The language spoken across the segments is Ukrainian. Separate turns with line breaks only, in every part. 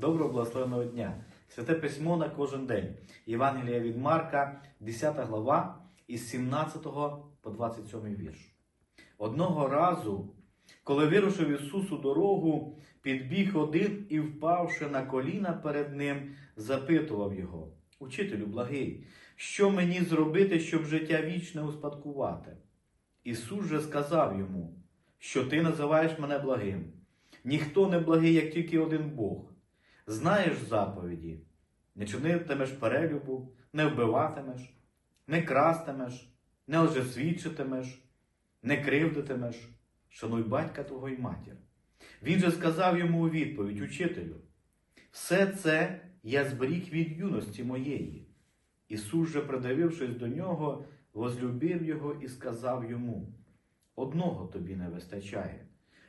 Доброго благословеного дня! Святе письмо на кожен день. Євангелія від Марка, 10 глава, із 17 по 27 вірш. Одного разу, коли вирушив Ісус у дорогу, підбіг один і, впавши на коліна перед ним, запитував його: Учителю благий, що мені зробити, щоб життя вічне успадкувати? Ісус же сказав йому, що ти називаєш мене благим. Ніхто не благий, як тільки один Бог. Знаєш заповіді, не чинитимеш перелюбу, не вбиватимеш, не крастимеш, не лжесвідчитимеш, не кривдитимеш, шануй батька твого й матір. Він же сказав йому у відповідь, учителю, все це я зберіг від юності моєї. Ісус же, придивившись до нього, возлюбив його і сказав йому: Одного тобі не вистачає.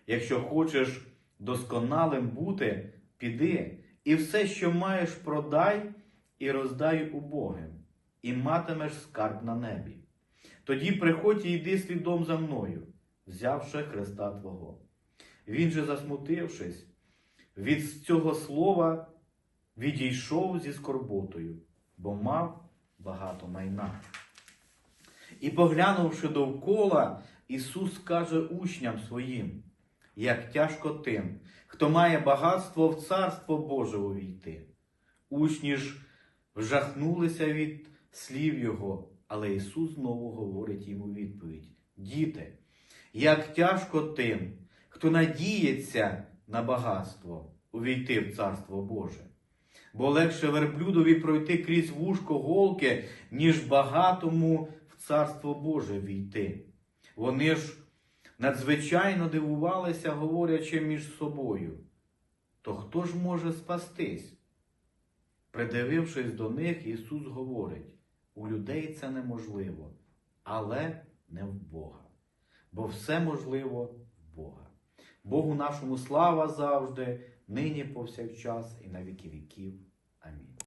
Якщо хочеш досконалим бути, піди, і все, що маєш, продай і роздай убогим, і матимеш скарб на небі. Тоді приходь і йди слідом за мною, взявши Христа Твого. Він же, засмутившись, від цього слова відійшов зі скорботою, бо мав багато майна. І поглянувши довкола, Ісус каже учням своїм, як тяжко тим, хто має багатство в Царство Боже увійти. Учні ж вжахнулися від слів Його, але Ісус знову говорить їм у відповідь: Діти, як тяжко тим, хто надіється на багатство, увійти в Царство Боже. Бо легше верблюдові пройти крізь вушко голки, ніж багатому в Царство Боже війти. Вони ж надзвичайно дивувалися, говорячи між собою. То хто ж може спастись? Придивившись до них, Ісус говорить: у людей це неможливо, але не в Бога. Бо все можливо в Бога. Богу нашому слава завжди, нині повсякчас і на віки віків.